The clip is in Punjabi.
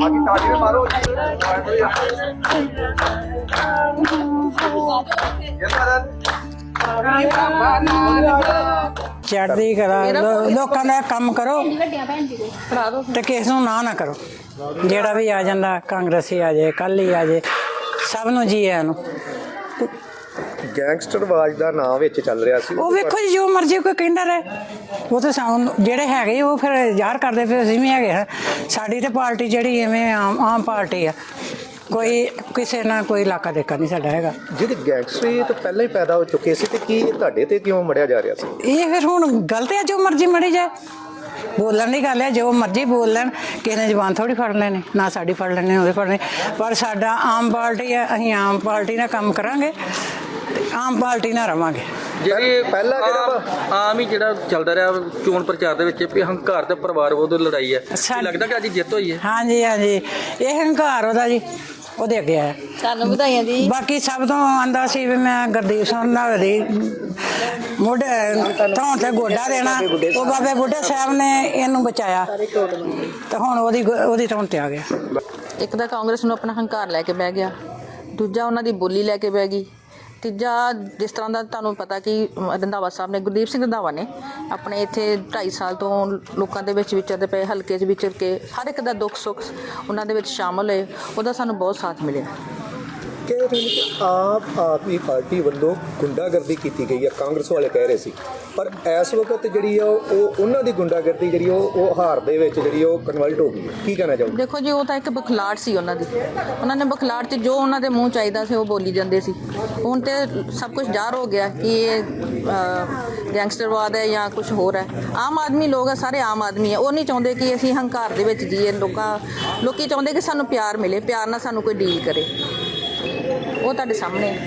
ਬਾਕੀ ਤਾੜੀ ਦੇ ਮਾਰੋ ਚੜ੍ਹਦੀ ਕਲਾ ਲੋਕਾਂ ਦਾ ਕੰਮ ਕਰੋ ਤੇ ਕਿਸ ਨੂੰ ਨਾ ਨਾ ਕਰੋ। ਜਿਹੜਾ ਵੀ ਆ ਜਾਂਦਾ, ਕਾਂਗਰਸੀ ਆ ਜਾਏ ਕੱਲ ਹੀ ਆ ਜਾਏ, ਸਭ ਨੂੰ ਜੀ ਆਇਆਂ ਨੂੰ। ਗੈਂਗਸਟਰ ਆਵਾਜ਼ ਦਾ ਨਾਮ ਵਿੱਚ ਚੱਲ ਰਿਹਾ ਸੀ। ਉਹ ਵੇਖੋ ਜੀ ਜੋ ਮਰਜ਼ੀ ਕੋਈ ਕਹਿੰਦਾ ਰਹੇ। ਉਹ ਤਾਂ ਸਾਨੂੰ ਜਿਹੜੇ ਹੈਗੇ ਉਹ ਫਿਰ ਜ਼ਾਹਰ ਕਰਦੇ ਫਿਰ ਅਸੀਂ ਵੀ ਹੈਗੇ ਹਾਂ। ਸਾਡੀ ਤੇ ਪਾਰਟੀ ਜਿਹੜੀ ਐਵੇਂ ਆਮ ਆਮ ਪਾਰਟੀ ਆ। ਕੋਈ ਕਿਸੇ ਨਾਲ ਕੋਈ ਇਲਾਕਾ ਦੇਖਾ ਨਹੀਂ ਸਾਡਾ ਹੈਗਾ। ਜਿਹੜੇ ਗੈਂਗਸਟਰ ਇਹ ਤਾਂ ਪਹਿਲਾਂ ਹੀ ਪੈਦਾ ਹੋ ਚੁੱਕੇ ਸੀ ਤੇ ਕੀ ਇਹ ਤੁਹਾਡੇ ਤੇ ਕਿਉਂ ਮੜਿਆ ਜਾ ਰਿਹਾ ਸੀ? ਇਹ ਫਿਰ ਹੁਣ ਗਲਤ ਹੈ ਜੋ ਮਰਜ਼ੀ ਮੜੀ ਜਾਏ। ਬੋਲਣ ਦੀ ਗੱਲ ਹੈ ਜੋ ਮਰਜ਼ੀ ਬੋਲ ਲੈਣ ਕਿਸੇ ਨੇ ਜ਼ਬਾਨ ਥੋੜੀ ਫੜ ਲੈਣੀ ਨਾ ਸਾਡੀ ਫੜ ਲੈਣੀ ਉਹਦੇ ਫੜਨੀ ਪਰ ਸਾਡਾ ਆਮ ਪਾਰਟੀ ਹੈ ਅਸੀਂ ਆਮ ਪਾਰਟੀ ਨਾਲ ਕੰਮ ਕਰਾਂਗੇ। ਆਮ ਪਾਰਟੀ ਨਾਲ ਰਵਾਂਗੇ। ਜਿਹੜੀ ਪਹਿਲਾਂ ਜਿਹੜਾ ਆਮ- ਹੀ ਜਿਹੜਾ ਚੱਲਦਾ ਰਿਹਾ ਚੋਣ ਪ੍ਰਚਾਰ ਦੇ ਵਿੱਚ ਵੀ ਹੰਕਾਰ ਤੇ ਪਰਿਵਾਰ ਵਿਰੋਧ ਲੜਾਈ ਹੈ। ਕੀ ਸਾਡੇ- ਲੱਗਦਾ ਕਿ ਅੱਜ ਜਿੱਤ ਹੋਈ ਹੈ? ਹਾਂਜੀ ਹਾਂਜੀ। ਇਹ ਹੰਕਾਰ ਉਹਦਾ ਜੀ ਉਹਦੇ ਅੱਗੇ ਆ ਤੁਹਾਨੂੰ ਵਧਾਈਆਂ ਜੀ। ਬਾਕੀ ਸਭ ਤੋਂ ਆਂਦਾ ਸੀ ਵੀ ਮੈਂ ਗੁਰਦੀਪ ਸਿੰਘ ਨਾਲ ਦੀ ਮੋਢੇ ਤੋਂ ਤੇ ਗੋਡਾ ਦੇਣਾ। ਉਹ ਬਾਬੇ ਬੁੱਢੇ ਸਾਹਿਬ ਨੇ ਇਹਨੂੰ ਬਚਾਇਆ। ਤੇ ਹੁਣ ਉਹਦੀ ਉਹਦੀ ਧੌਣ ਤੇ ਆ ਗਿਆ। ਇੱਕ ਤਾਂ ਕਾਂਗਰਸ ਨੂੰ ਆਪਣਾ ਹੰਕਾਰ ਲੈ ਕੇ ਬਹਿ ਗਿਆ। ਦੂਜਾ ਉਹਨਾਂ ਦੀ ਬੋਲੀ ਲੈ ਕੇ ਬਹਿ ਗਈ। ਤੀਜਾ ਜਿਸ ਤਰ੍ਹਾਂ ਦਾ ਤੁਹਾਨੂੰ ਪਤਾ ਕਿ ਰੰਧਾਵਾ ਸਾਹਿਬ ਨੇ, ਗੁਰਦੀਪ ਸਿੰਘ ਰੰਧਾਵਾ ਨੇ ਆਪਣੇ ਇੱਥੇ 2.5 ਸਾਲ ਤੋਂ ਲੋਕਾਂ ਦੇ ਵਿੱਚ ਵਿਚਰਦੇ ਪਏ, ਹਲਕੇ 'ਚ ਵਿਚਰ ਕੇ ਹਰ ਇੱਕ ਦਾ ਦੁੱਖ ਸੁੱਖ ਉਹਨਾਂ ਦੇ ਵਿੱਚ ਸ਼ਾਮਲ ਹੋਏ, ਉਹਦਾ ਸਾਨੂੰ ਬਹੁਤ ਸਾਥ ਮਿਲਿਆ। ਕਹਿ ਰਹੇ ਨੇ ਕਿ ਆਪ ਆਦਮੀ ਪਾਰਟੀ ਵੱਲੋਂ ਗੁੰਡਾਗਰਦੀ ਕੀਤੀ ਗਈ ਹੈ। ਕਾਂਗਰਸ ਵਾਲੇ ਕਹਿ ਰਹੇ ਸੀ। ਪਰ ਇਸ ਵਕਤ ਜਿਹੜੀ ਆ ਉਹ ਉਹਨਾਂ ਦੀ ਗੁੰਡਾਗਰਦੀ ਜਿਹੜੀ ਉਹ ਉਹ ਹਾਰ ਦੇ ਵਿੱਚ ਜਿਹੜੀ ਉਹ ਕਨਵਰਟ ਹੋ ਗਈ ਹੈ। ਕੀ ਕਹਿਣਾ ਚਾਹੋਗੇ? ਦੇਖੋ ਜੀ, ਉਹ ਤਾਂ ਇੱਕ ਬਖਲਾਟ ਸੀ ਉਹਨਾਂ ਦੀ। ਉਹਨਾਂ ਨੇ ਬਖਲਾਟ 'ਚ ਜੋ ਉਹਨਾਂ ਦੇ ਮੂੰਹ ਚਾਹੀਦਾ ਸੀ, ਉਹ ਬੋਲੀ ਜਾਂਦੇ ਸੀ। ਹੁਣ ਤੇ ਸਭ ਕੁਝ ਜ਼ਾਹਰ ਹੋ ਗਿਆ ਕਿ ਇਹ ਗੈਂਗਸਟਰਵਾਦ ਹੈ ਜਾਂ ਕੁਝ ਹੋਰ ਹੈ। ਆਮ ਆਦਮੀ ਲੋਕ ਆ, ਸਾਰੇ ਆਮ ਆਦਮੀ ਹੈ ਉਹ ਨਹੀਂ ਚਾਹੁੰਦੇ ਕਿ ਅਸੀਂ ਹੰਕਾਰ ਦੇ ਵਿੱਚ ਜੀਏ। ਲੋਕਾਂ ਲੋਕੀ ਚਾਹੁੰਦੇ ਕਿ ਸਾਨੂੰ ਪਿਆਰ ਮਿਲੇ। ਪਿਆਰ ਨਾਲ ਸਾਨੂੰ ਕੋਈ ਡੀਲ ਕਰੇ। ਉਹ ਤੁਹਾਡੇ ਸਾਹਮਣੇ ਹੈ